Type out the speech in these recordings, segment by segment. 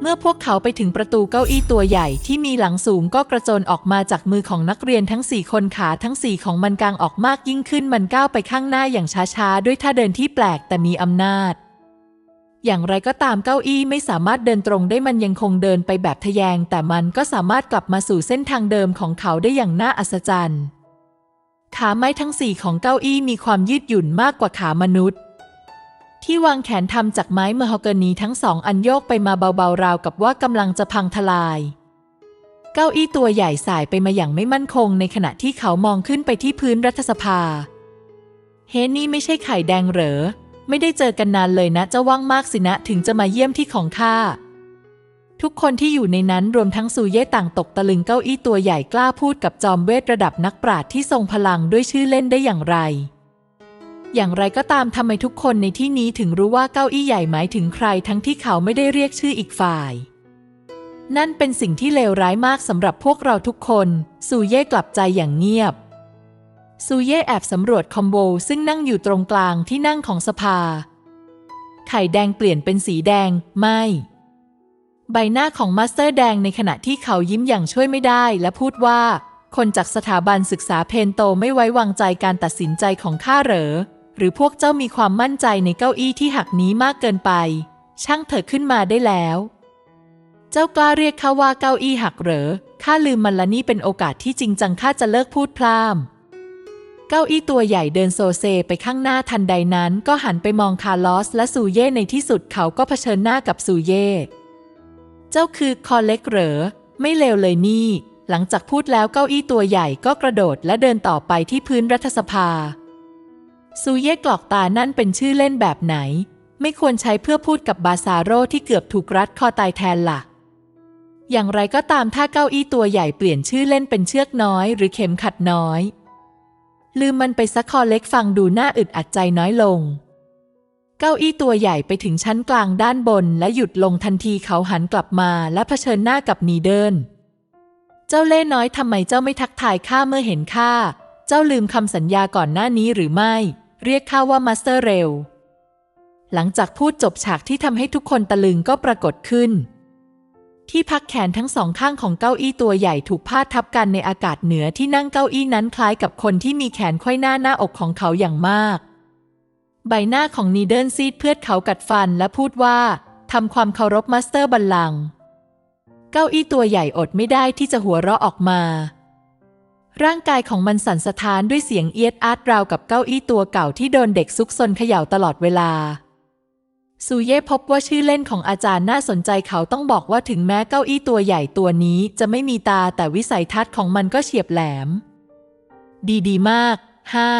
เมื่อพวกเขาไปถึงประตูเก้าอี้ตัวใหญ่ที่มีหลังสูงก็กระโจนออกมาจากมือของนักเรียนทั้งสี่คนขาทั้งสี่ของมันกางออกมากยิ่งขึ้นมันก้าวไปข้างหน้าอย่างช้าๆ ด้วยท่าเดินที่แปลกแต่มีอำนาจ อย่างไรก็ตามเก้าอี้ไม่สามารถเดินตรงได้มันยังคงเดินไปแบบทะแยง แต่มันก็สามารถกลับมาสู่เส้นทางเดิมของเขาได้อย่างน่าอัศจรรย์ ขาไม้ทั้งสี่ของเก้าอี้มีความยืดหยุ่นมากกว่าขามนุษย์ ที่วางแขนทำจากไม้เมฮอกานีทั้งสองอันโยกไปมาเบาๆราวกับว่ากำลังจะพังทลาย เก้าอี้ตัวใหญ่สายไปมาอย่างไม่มั่นคง ในขณะที่เขามองขึ้นไปที่พื้นรัฐสภา เฮนี่ไม่ใช่ไข่แดงเหรอ ไม่ได้เจอกันนานเลยนะเจ้าว่างมากสินะถึงจะมาเยี่ยมที่ของข้าทุกคนที่อยู่ในนั้นรวมทั้งซูเย่ต่างตกตะลึงเก้าอี้ตัวใหญ่กล้าพูดกับจอมเวทระดับนักปราชญ์ที่ทรงพลังด้วยชื่อเล่นได้อย่างไร อย่างไรก็ตามทำไมทุกคนในที่นี้ถึงรู้ว่าเก้าอี้ใหญ่หมายถึงใครทั้งที่เขาไม่ได้เรียกชื่ออีกฝ่าย นั่นเป็นสิ่งที่เลวร้ายมากสำหรับพวกเราทุกคน ซูเย่กลับใจอย่างเงียบ ซูเย่แอบสำรวจคอมโบซึ่งนั่งอยู่ตรงกลางที่นั่งของสภา ไข่แดงเปลี่ยนเป็นสีแดง ไม่ ใบหน้าของมาสเตอร์แดงในขณะที่เขายิ้มอย่างช่วยไม่ได้และพูดว่าคนจากสถาบันศึกษาเพนโตไม่ไว้วางใจการตัดสินใจของข้าเหรอ หรือพวกเจ้ามีความมั่นใจในเก้าอี้ที่หักนี้มากเกินไป ช่างเถอะขึ้นมาได้แล้ว เจ้ากล้าเรียกข้าว่าเก้าอี้หักเหรอข้าลืมมันละนี่เป็นโอกาสที่จริงจังข้าจะเลิกพูดพร่ำเก้าอี้ตัวใหญ่เดินโซเซไปข้างหน้าทันใดนั้น ก็หันไปมองคาร์ลอสและซูเย่ในที่สุดเขาก็เผชิญหน้ากับซูเย่เจ้าคือคอเล็กเหรอไม่เลวเลยนี่ หลังจากพูดแล้วเก้าอี้ตัวใหญ่ก็กระโดดและเดินต่อไปที่พื้นรัฐสภา ซูเย่กรอกตานั่นเป็นชื่อเล่นแบบไหน ไม่ควรใช้เพื่อพูดกับบาซาโรที่เกือบถูกรัดคอตายแทนล่ะ อย่างไรก็ตามถ้าเก้าอี้ตัวใหญ่เปลี่ยนชื่อเล่นเป็นเชือกน้อย หรือเข็มขัดน้อย ลืมมันไปสักคอเล็กฟังดูน่าอึดอัดใจน้อยลง เก้าอี้ตัวใหญ่ไปถึงชั้นกลางด้านบน และหยุดลงทันทีเขาหันกลับมาและเผชิญหน้ากับนีเดิลเจ้าเล่น้อยทำไมเจ้าไม่ทักทายข้าเมื่อเห็นข้า เจ้าลืมคำสัญญาก่อนหน้านี้หรือไม่ เรียกข้าว่ามาสเตอร์เร็วหลังจากพูดจบฉากที่ทำให้ทุกคนตะลึงก็ปรากฏขึ้น ที่พักแขนทั้งสองข้างของเก้าอี้ตัวใหญ่ถูกพาดทับกันในอากาศเหนือที่นั่งเก้าอี้นั้นคล้ายกับคนที่มีแขนไขว้หน้าหน้าอกของเขาอย่างมาก ใบหน้าของนีเดิลซีดเพื่อเขากัดฟันและพูดว่าทำความเคารพมาสเตอร์บัลลัง เก้าอี้ตัวใหญ่อดไม่ได้ที่จะหัวเราะออกมา ร่างกายของมันสั่นสะท้านด้วยเสียงเอียดอาร์ตราวกับเก้าอี้ตัวเก่าที่โดนเด็กซุกซนเขย่าตลอดเวลาซูเย่พบว่าชื่อเล่นของอาจารย์น่าสนใจเขาต้องบอกว่าถึงแม้เก้าอี้ตัวใหญ่ตัวนี้จะไม่มีตาแต่วิสัยทัศน์ของมันก็เฉียบแหลม ดีดีมากห้า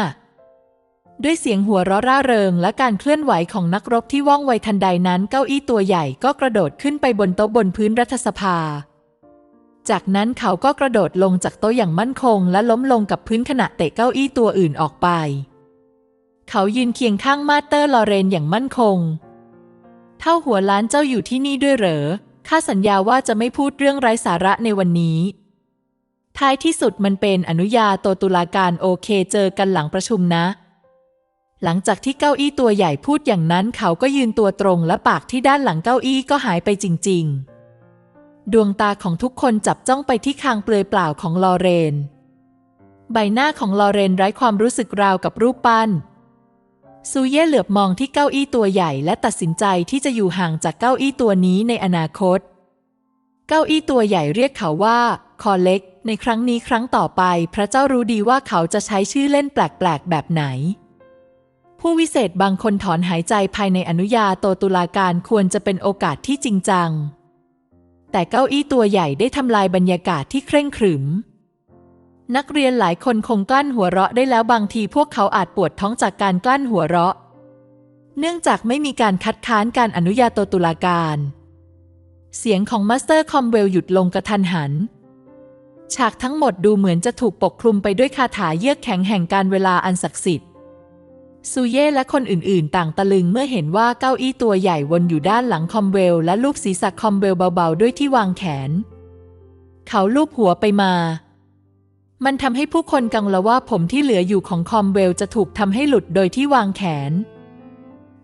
ด้วยเสียงหัวเราะร่าเริงและการเคลื่อนไหวของนักรบที่ว่องไวทันใดนั้นเก้าอี้ตัวใหญ่ก็กระโดดขึ้นไปบนโต๊ะบนพื้นรัฐสภา จากนั้นเขาก็กระโดดลงจากโต๊ะอย่างมั่นคง และล้มลงกับพื้นขณะเตะเก้าอี้ตัวอื่นออกไป เขายืนเคียงข้างมาสเตอร์ลอเรนอย่างมั่นคง เท่าหัวล้านเจ้าอยู่ที่นี่ด้วยเหรอ ข้าสัญญาว่าจะไม่พูดเรื่องไร้สาระในวันนี้ ท้ายที่สุดมันเป็นอนุญาโตตุลาการโอเคเจอกันหลังประชุมนะ หลังจากที่เก้าอี้ตัวใหญ่พูดอย่างนั้น เขาก็ยืนตัวตรงและปากที่ด้านหลังเก้าอี้ก็หายไปจริง ๆ ดวงตาของทุกคนจับจ้องไปที่คางเปลือยเปล่าของลอเรน ใบหน้าของลอเรนไร้ความรู้สึกราวกับรูปปั้น ซูเย่เหลือบมองที่เก้าอี้ตัวใหญ่และตัดสินใจที่จะอยู่ห่างจากเก้าอี้ตัวนี้ในอนาคต เก้าอี้ตัวใหญ่เรียกเขาว่า คอเล็ก ในครั้งนี้ครั้งต่อไป พระเจ้ารู้ดีว่าเขาจะใช้ชื่อเล่นแปลกๆแบบไหนผู้วิเศษบางคนถอนหายใจภายในอนุญาโตตุลาการควรจะเป็นโอกาสที่จริงจัง แต่เก้าอี้ตัวใหญ่ได้ทำลายบรรยากาศที่เคร่งขรึม นักเรียนหลายคนคงกลั้นหัวเราะได้แล้วบางทีพวกเขาอาจปวดท้องจากการกลั้นหัวเราะ เนื่องจากไม่มีการคัดค้านการอนุญาโตตุลาการ เสียงของมาสเตอร์คอมเวลหยุดลงกระทันหัน ฉากทั้งหมดดูเหมือนจะถูกปกคลุมไปด้วยคาถาเยือกแข็งแห่งการเวลาอันศักดิ์สิทธิ์ ซูเย่และคนอื่นๆ ต่างตะลึงเมื่อเห็นว่าเก้าอี้ตัวใหญ่วนอยู่ด้านหลังคอมเวลและลูบศีรษะคอมเวลเบาๆ ด้วยที่วางแขน เขาลูบหัวไปมา มันทำให้ผู้คนกังวลว่าผมที่เหลืออยู่ของคอมเวลจะถูกทำให้หลุดโดยที่วางแขน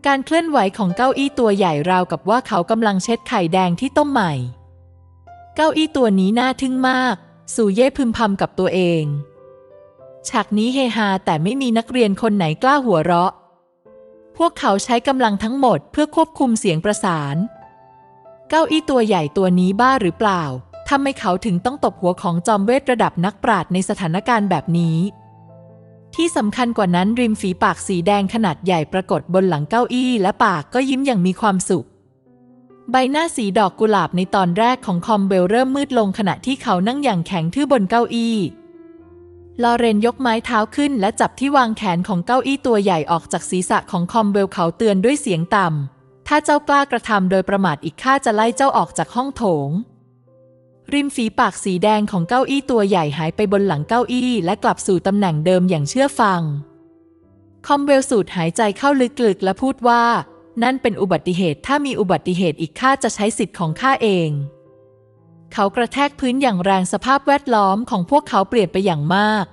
การเคลื่อนไหวของเก้าอี้ตัวใหญ่ราวกับว่าเขากำลังเช็ดไข่แดงที่ต้มใหม่ เก้าอี้ตัวนี้น่าทึ่งมากสูเย่พึมพำกับตัวเอง ฉากนี้เฮฮาแต่ไม่มีนักเรียนคนไหนกล้าหัวเราะ พวกเขาใช้กำลังทั้งหมดเพื่อควบคุมเสียงประสาน เก้าอี้ตัวใหญ่ตัวนี้บ้าหรือเปล่าทำไมเขาถึงต้องตบหัวของจอมเวทระดับนักปราชญ์ในสถานการณ์แบบนี้ ที่สำคัญกว่านั้นริมฝีปากสีแดงขนาดใหญ่ปรากฏบนหลังเก้าอี้และปากก็ยิ้มอย่างมีความสุข ใบหน้าสีดอกกุหลาบในตอนแรกของคอมเบลเริ่มมืดลงขณะที่เขานั่งอย่างแข็งทื่อบนเก้าอี้ ลอเรนยกไม้เท้าขึ้นและจับที่วางแขนของเก้าอี้ตัวใหญ่ออกจากศีรษะของคอมเบลเขาเตือนด้วยเสียงต่ำ ถ้าเจ้ากล้ากระทำโดยประมาทอีกข้าจะไล่เจ้าออกจากห้องโถง ริมฝีปากสีแดงของเก้าอี้ตัวใหญ่หายไปบนหลังเก้าอี้และกลับสู่ตำแหน่งเดิมอย่างเชื่อฟัง คอมเบลสูดหายใจเข้าลึกๆและพูดว่า นั่นเป็นอุบัติเหตุถ้ามีอุบัติเหตุอีกข้าจะใช้สิทธิ์ของข้าเอง เขากระแทกพื้นอย่างแรงสภาพแวดล้อมของพวกเขาเปลี่ยนไปอย่างมาก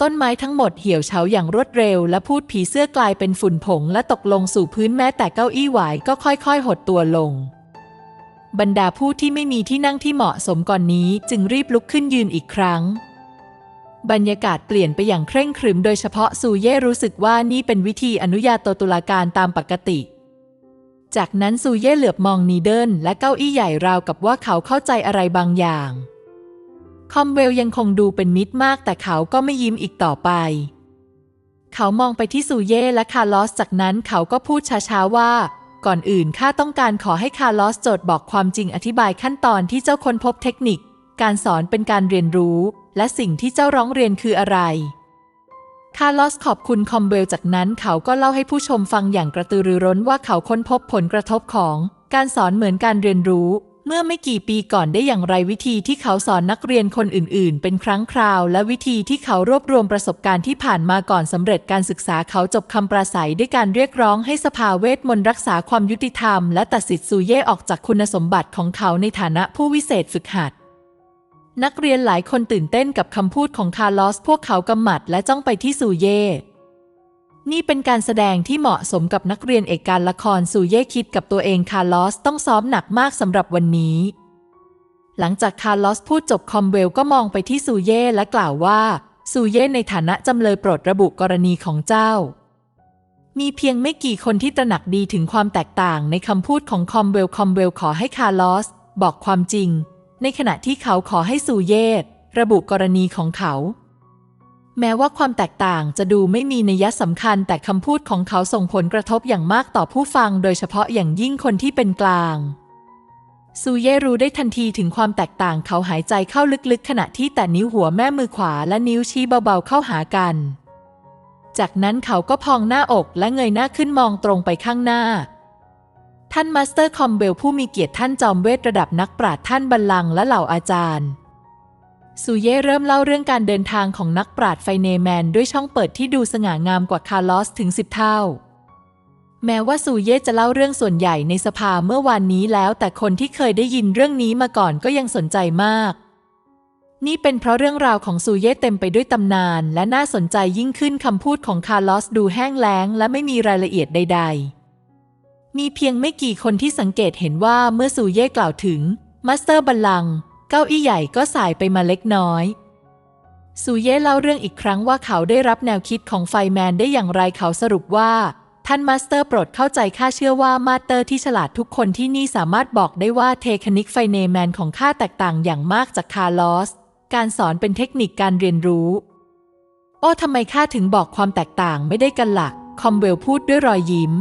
ต้นไม้ทั้งหมดเหี่ยวเฉาอย่างรวดเร็ว และพูดผีเสื้อกลายเป็นฝุ่นผงและตกลงสู่พื้นแม้แต่เก้าอี้หวายก็ค่อยๆ หดตัวลง บรรดาผู้ที่ไม่มีที่นั่งที่เหมาะสมก่อนนี้จึงรีบลุกขึ้นยืนอีกครั้ง บรรยากาศเปลี่ยนไปอย่างเคร่งครึม โดยเฉพาะซูเย่รู้สึกว่านี่เป็นวิธีอนุญาโตตุลาการตามปกติ จากนั้นซูเย่เหลือบมองนีเดิลและเก้าอี้ใหญ่ราวกับว่าเขาเข้าใจอะไรบางอย่าง คอมเวลยังคงดูเป็นมิตรมากแต่เขาก็ไม่ยิ้มอีกต่อไป เขามองไปที่ซูเย่และคาร์ลอส จากนั้นเขาก็พูดช้าๆว่า ก่อนอื่นข้าต้องการขอให้คาร์ลอสโจทย์บอกความจริงอธิบายขั้นตอนที่เจ้าค้นพบเทคนิค การสอนเป็นการเรียนรู้ และสิ่งที่เจ้าร้องเรียนคืออะไร คาร์ลอสขอบคุณคอมเบลจากนั้นเขาก็เล่าให้ผู้ชมฟังอย่างกระตือรือร้นว่าเขาค้นพบผลกระทบของการสอนเหมือนการเรียนรู้ เมื่อไม่กี่ปีก่อนได้อย่างไรวิธีที่เขาสอนนักเรียนคนอื่น ๆ เป็นครั้งคราว และวิธีที่เขารวบรวมประสบการณ์ที่ผ่านมาก่อนสำเร็จการศึกษาเขาจบคำปราศัยด้วยการเรียกร้องให้สภาเวทมนต์รักษาความยุติธรรม และตัดสิทธิ์ซูเย่ออกจากคุณสมบัติของเขาในฐานะผู้วิเศษฝึกหัด นักเรียนหลายคนตื่นเต้นกับคำพูดของคาร์ลอส พวกเขากำหมัดและจ้องไปที่ซูเย่ นี่เป็นการแสดงที่เหมาะสมกับนักเรียนเอกการละครซูเย่คิดกับตัวเองคาร์ลอสต้องซ้อมหนักมากสำหรับวันนี้ หลังจากคาร์ลอสพูดจบคอมเวลก็มองไปที่ซูเย่และกล่าวว่าซูเย่ในฐานะจำเลยโปรดระบุกรณีของเจ้า มีเพียงไม่กี่คนที่ตระหนักดีถึงความแตกต่างในคำพูดของคอมเวลคอมเวลขอให้คาร์ลอส บอกความจริง ในขณะที่เขาขอให้ซูเย่ระบุกรณีของเขา แม้ว่าความแตกต่างจะดูไม่มีนัยสำคัญแต่คำพูดของเขาส่งผลกระทบอย่างมากต่อผู้ฟัง โดยเฉพาะอย่างยิ่งคนที่เป็นกลางซูเย่รู้ได้ทันทีถึงความแตกต่างเขาหายใจเข้าลึกๆ ขณะที่แต่นิ้วหัวแม่มือขวาและนิ้วชี้เบาๆเข้าหากัน จากนั้นเขาก็พองหน้าอกและเงยหน้าขึ้นมองตรงไปข้างหน้า ท่านมาสเตอร์คอมเบลผู้มีเกียรติท่านจอมเวทระดับนักปราชญ์ท่านบัลลังและเหล่าอาจารย์ซูเย่เริ่มเล่าเรื่องการเดินทางของนักปราชญ์ไฟเนแมนด้วยช่องเปิดที่ดูสง่างามกว่าคาร์ลอสถึงสิบเท่า แม้ว่าซูเย่จะเล่าเรื่องส่วนใหญ่ในสภาเมื่อวานนี้แล้ว แต่คนที่เคยได้ยินเรื่องนี้มาก่อนก็ยังสนใจมาก นี่เป็นเพราะเรื่องราวของซูเย่เต็มไปด้วยตำนาน และน่าสนใจยิ่งขึ้นคำพูดของคาร์ลอสดูแห้งแล้ง และไม่มีรายละเอียดใด ๆ มีเพียงไม่กี่คนที่สังเกตเห็นว่าเมื่อซูเย่กล่าวถึงมาสเตอร์บัลลังก์เก้าอี้ใหญ่ก็สายไปมาเล็กน้อย ซูเย่เล่าเรื่องอีกครั้งว่าเขาได้รับแนวคิดของไฟแมนได้อย่างไรเขาสรุปว่า ท่านมาสเตอร์โปรดเข้าใจข้าเชื่อว่ามาสเตอร์ที่ฉลาดทุกคนที่นี่สามารถบอกได้ว่าเทคนิคไฟเนแมนของข้าแตกต่างอย่างมากจากคาร์ลอส การสอนเป็นเทคนิคการเรียนรู้ โอ้ทำไมข้าถึงบอกความแตกต่างไม่ได้กันหละ่ะคอมเวลพูดด้วยรอยยิ้ม